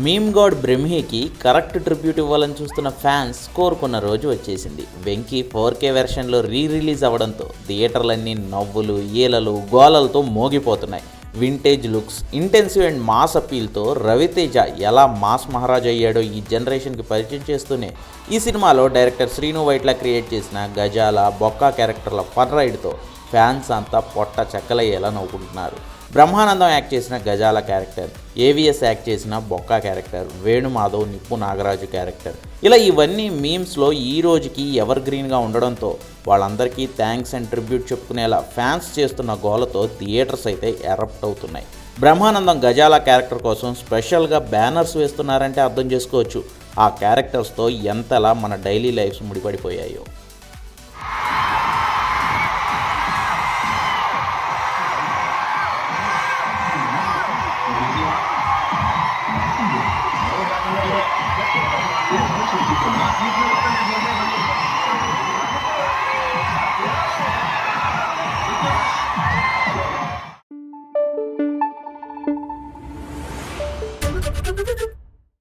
Meme god బ్రహ్మీకి correct tribute ఇవ్వాలని చూస్తున్న ఫ్యాన్స్ కోరుకున్న రోజు వచ్చేసింది. వెంకీ ఫోర్ కే వెర్షన్లో రీ రిలీజ్ అవ్వడంతో థియేటర్లన్నీ నవ్వులు ఈలలు గోలలతో మోగిపోతున్నాయి. Vintage looks intensive and mass అప్పీల్తో Raviteja ఎలా మాస్ మహారాజ్ అయ్యాడో ఈ జనరేషన్కి పరిచయం చేస్తూనే ఈ సినిమాలో డైరెక్టర్ శ్రీను వైట్ల క్రియేట్ చేసిన గజాల బొక్కా క్యారెక్టర్ల ఫన్ రైడ్తో ఫ్యాన్స్ అంతా పొట్ట చెక్కలయ్యేలా నవ్వుకుంటున్నారు. బ్రహ్మానందం యాక్ట్ చేసిన గజాల క్యారెక్టర్ ఏవిఎస్ యాక్ట్ చేసిన బొక్కా క్యారెక్టర్ వేణుమాధవ్ నిప్పు నాగరాజు క్యారెక్టర్. ఇలా ఇవన్నీ మీమ్స్లో ఈ రోజుకి ఎవర్ గ్రీన్గా ఉండడంతో వాళ్ళందరికీ థ్యాంక్స్ అండ్ ట్రిబ్యూట్ చెప్పుకునేలా ఫ్యాన్స్ చేస్తున్న గోలతో థియేటర్స్ అయితే ఎరప్ట్ అవుతున్నాయి. బ్రహ్మానందం గజాల క్యారెక్టర్ కోసం స్పెషల్గా బ్యానర్స్ వేస్తున్నారంటే అర్థం చేసుకోవచ్చు. ఆ క్యారెక్టర్స్తో ఎంతలా మన డైలీ లైఫ్స్ ముడిపడిపోయాయో.